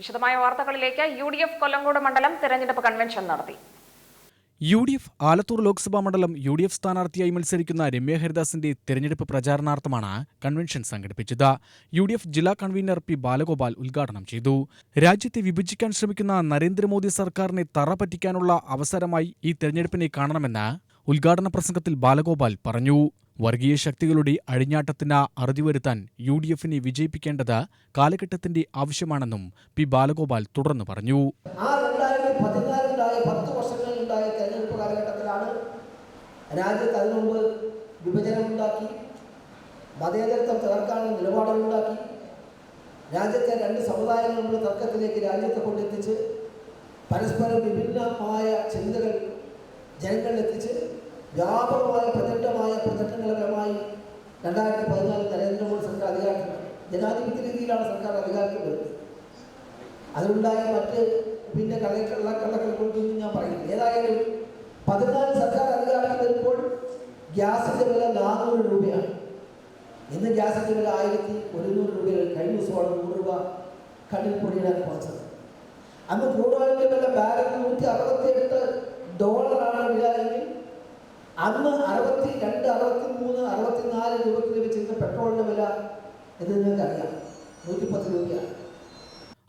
വിശദമായ വാർത്തകളിലേക്ക് U D F Kollengode മണ്ഡലം തെരഞ്ഞെടുപ്പ് കൺവെൻഷൻ നടത്തി. U D F Alathur Lok Sabha മണ്ഡലം യു ഡി എഫ് സ്ഥാനാർത്ഥിയായി മത്സരിക്കുന്ന രമ്യ ഹരിദാസിന്റെ തെരഞ്ഞെടുപ്പ് പ്രചാരണാർത്ഥമാണ് കൺവെൻഷൻ സംഘടിപ്പിച്ചത്. യു ഡി എഫ് ജില്ലാ കൺവീനർ പി ബാലഗോപാൽ ഉദ്ഘാടനം ചെയ്തു. രാജ്യത്തെ വിഭജിക്കാൻ ശ്രമിക്കുന്ന നരേന്ദ്രമോദി സർക്കാരിനെ തറ പറ്റിക്കാനുള്ള അവസരമായി ഈ തെരഞ്ഞെടുപ്പിനെ കാണണമെന്ന് ഉദ്ഘാടന പ്രസംഗത്തിൽ ബാലഗോപാൽ പറഞ്ഞു വർഗീയ ശക്തികളുടെ അഴിഞ്ഞാട്ടത്തിന് അറുതി വരുത്താൻ യു ഡി എഫിനെ വിജയിപ്പിക്കേണ്ടത് കാലഘട്ടത്തിന്റെ ആവശ്യമാണെന്നും പി ബാലഗോപാൽ തുടർന്ന് പറഞ്ഞു. രാജ്യത്ത് അതിനു മുമ്പ് വിഭജനമുണ്ടാക്കി മതേതരത്വം തകർക്കാനുള്ള നിലപാടുകളുണ്ടാക്കി രാജ്യത്തെ രണ്ട് സമുദായങ്ങളുടെ തർക്കത്തിലേക്ക് രാജ്യത്തെ കൊണ്ടെത്തിച്ച് പരസ്പരം വിഭിന്നമായ ചിന്തകൾ ജനങ്ങളിലെത്തിച്ച് വ്യാപകമായ പ്രചണ്ഡമായ പ്രചരണങ്ങളുമായി രണ്ടായിരത്തി പതിനാലിൽ നരേന്ദ്രമോദി സർക്കാർ അധികാരത്തിൽ ജനാധിപത്യ രീതിയിലാണ് സർക്കാർ അധികാരത്തിൽ വരുന്നത് അതിലുണ്ടായ മറ്റ് പിന്നെ കള്ളക്കള്ള കള്ളക്കൾക്കൊന്നും ഞാൻ പറയുന്നു ഏതായാലും പതിനാല് സർക്കാർ അധികാരത്തിൽ വരുമ്പോൾ ഗ്യാസിന്റെ വില നാനൂറ് രൂപയാണ്. ഇന്ന് ഗ്യാസിന്റെ വില ആയിരത്തി ഒരുന്നൂറ് രൂപയിൽ കഴിഞ്ഞ ദിവസമാണ് നൂറ് രൂപ കണ്ണിൽ പൊടിയിടാൻ കുറച്ചത് അന്ന് ഓയിലിന്റെ വില ബാരൽ നൂറ്റി അറുപത്തി എട്ട് ഡോളറാണ് അന്ന് അറുപത്തി രണ്ട് അറുപത്തി മൂന്ന് അറുപത്തിനാല് രൂപയ്ക്ക് ലഭിച്ചിരുന്ന പെട്രോളിന്റെ വില അറിയാം. നൂറ്റിപ്പത്ത് രൂപയാണ്.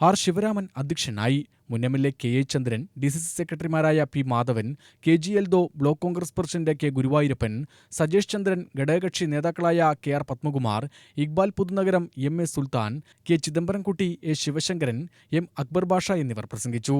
ആർ ശിവരാമൻ അധ്യക്ഷനായി മുൻ M L A K A Chandran D C C സെക്രട്ടറിമാരായ P Madhavan K G L ദോ block Congress president K Guruvayoorappan Sajesh Chandran ഘടകകക്ഷി നേതാക്കളായ K R Padmakumar Iqbal Puthunagaram M A Sultan K Chidambaramkutty A Sivasankaran M Akbar Basha എന്നിവർ പ്രസംഗിച്ചു.